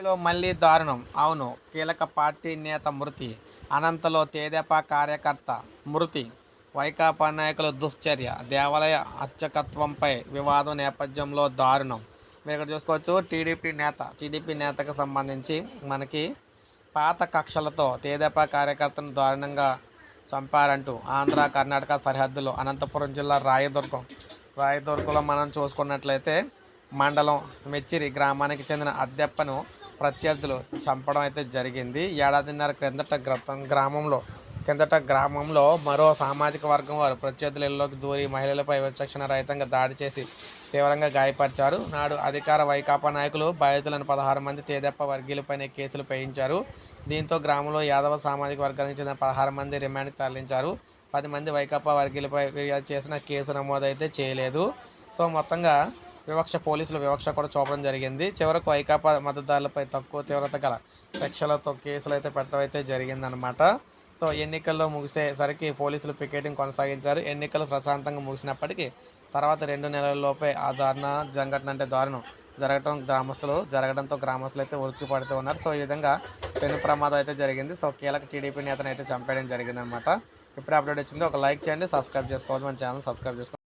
ఏపీలో మళ్ళీ దారుణం. అవును కీలక పార్టీ నేత మృతి అనంతలో తేదేపా కార్యకర్త మృతి వైకాపా నాయకుల దుశ్చర్య దేవాలయ అర్చకత్వంపై వివాదం నేపథ్యంలో దారుణం. మీరు ఇక్కడ చూసుకోవచ్చు టీడీపీ నేత టీడీపీ నేతకు సంబంధించి మనకి పాత కక్షలతో తేదేపా కార్యకర్తను దారుణంగా చంపారంటూ ఆంధ్ర కర్ణాటక సరిహద్దులో అనంతపురం జిల్లా రాయదుర్గం. రాయదుర్గంలో మనం చూసుకున్నట్లయితే మండలం మెచ్చిరి గ్రామానికి చెందిన అద్దెప్పను ప్రత్యర్థులు చంపడం అయితే జరిగింది. ఏడాదిన్నర క్రిందట గ్రామంలో కిందట గ్రామంలో మరో సామాజిక వర్గం వారు ప్రత్యర్థుల ఇళ్ళలోకి దూరి మహిళలపై విచక్షణ రహితంగా దాడి చేసి తీవ్రంగా గాయపరిచారు. నాడు అధికార వైకాపా నాయకులు బాధితులను పదహారు మంది తేదెప్ప వర్గీయులపైన కేసులు వేయించారు. దీంతో గ్రామంలో యాదవ సామాజిక వర్గానికి చెందిన పదహారు మంది రిమాండ్కి తరలించారు. పది మంది వైకాపా వర్గీయులపై ఫిర్యాదు చేసిన కేసు నమోదైతే చేయలేదు. సో మొత్తంగా వివక్ష పోలీసులు వివక్ష కూడా చూపడం జరిగింది. చివరకు వైకాపా మద్దతుదారులపై తక్కువ తీవ్రత గల కక్షలతో కేసులు అయితే పెట్టడం అయితే జరిగిందనమాట సో ఎన్నికల్లో ముగిసేసరికి పోలీసులు పికెటింగ్ కొనసాగించారు. ఎన్నికలు ప్రశాంతంగా ముగిసినప్పటికీ తర్వాత రెండు నెలల్లోపే ఆ దారుణ సంఘటన అంటే దారుణం జరగటం గ్రామస్తులు జరగడంతో గ్రామస్తులు అయితే ఉరికి పడుతూ ఉన్నారు. సో ఈ విధంగా పెను ప్రమాదం అయితే జరిగింది. సో కీలక టీడీపీ నేతను అయితే చంపేయడం జరిగిందనమాట ఇప్పుడే అప్డేట్ వచ్చింది. ఒక లైక్ చేయండి సబ్స్క్రైబ్ చేసుకోవచ్చు మన ఛానల్ సబ్స్క్రైబ్ చేసుకోండి